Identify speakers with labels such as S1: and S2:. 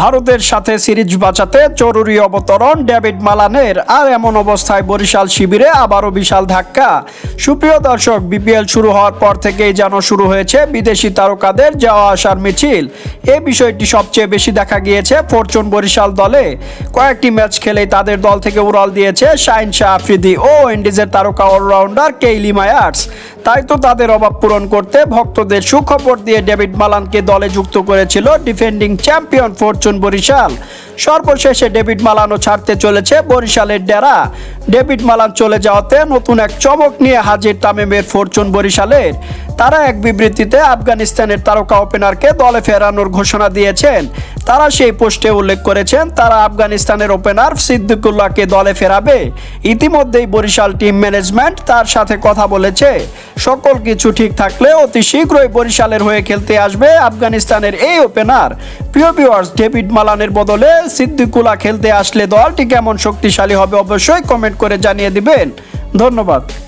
S1: ভারতের সাথে সিরিজ বাঁচাতে জরুরি অবতরণ ডেভিড মালানের। আর এমন অবস্থায় বরিশাল শিবিরে আবারও বিশাল ধাক্কা। সুপ্রিয় দর্শক, বিপিএল শুরু হওয়ার পর থেকেই যেন শুরু হয়েছে বিদেশি তারকাদের যাওয়া আসার মিছিল। এই বিষয়টি সবচেয়ে বেশি দেখা গিয়েছে ফরচুন বরিশাল দলে। কয়েকটি ম্যাচ খেলেই তাদের দল থেকে উড়াল দিয়েছে শাইন শাহ আফ্রিদি ও ইন্ডিজের তারকা অলরাউন্ডার কেইলি মায়ার্স। তাই তো তাদের অভাব পূরণ করতে ভক্তদের সুখবর দিয়ে ডেভিড মালানকে দলে যুক্ত করেছিল ডিফেন্ডিং চ্যাম্পিয়ন ফরচুন বরিশাল। সর্বশেষে ডেভিড মালানও ছাড়তে চলেছে বরিশালের ডেরা। ডেভিড মালান চলে যাওয়াতে নতুন এক চমক নিয়ে হাজির তামিমের ফরচুন বরিশালের। তারা এক বিবৃতিতে আফগানিস্তানের তারকা ওপেনারকে দলে ফেরানোর ঘোষণা দিয়েছেন। তারা সেই পোস্টে উল্লেখ করেছেন, তারা আফগানিস্তানের ওপেনার সিদ্দিকুল্লাহকে দলে ফেরাবে। ইতিমধ্যেই বরিশাল টিম ম্যানেজমেন্ট তার সাথে কথা বলেছে। সকল কিছু ঠিক থাকলে অতি শীঘ্রই বরিশালের হয়ে খেলতে আসবে আফগানিস্তানের এই ওপেনার প্রিয় ভিউয়ার্স ডেভিড মালানের বদলে সিদ্দিকুলা খেলতে আসলে দলটি কেমন শক্তিশালী হবে অবশ্যই কমেন্ট করে জানিয়ে দিবেন। ধন্যবাদ।